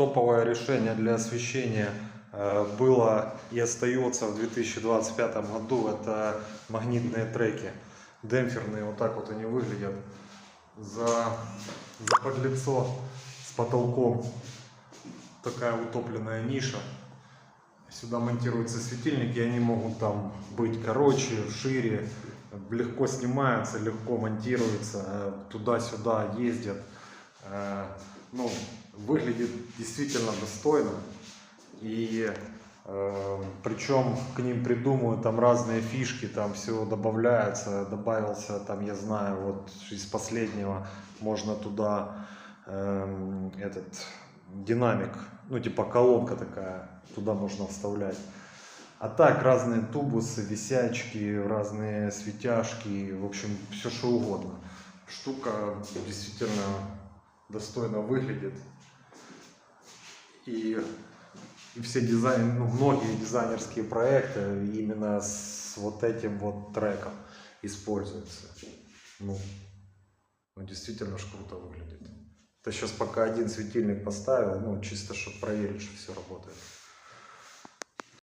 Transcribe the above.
топовое решение для освещения э, было и остается в 2025 году. Это магнитные треки. Демпферные, вот так вот они выглядят. За, за подлицо с потолком такая утопленная ниша. Сюда монтируются светильники, они могут там быть короче, шире, легко снимаются, легко монтируются, э, туда-сюда ездят. Э, Ну, выглядит действительно достойно. И э, причем к ним придумывают там разные фишки, там все добавляется, добавился там, я знаю, вот из последнего можно туда эм, этот динамик, ну типа колонка такая, туда можно вставлять. А так разные тубусы, висячки, разные светяшки, в общем, все что угодно. Штука действительно достойно выглядит. И, и все дизайн, ну, многие дизайнерские проекты именно с вот этим вот треком используются. Ну, ну действительно ж круто выглядит. Это сейчас пока один светильник поставил, ну, чисто, чтобы проверить, что все работает.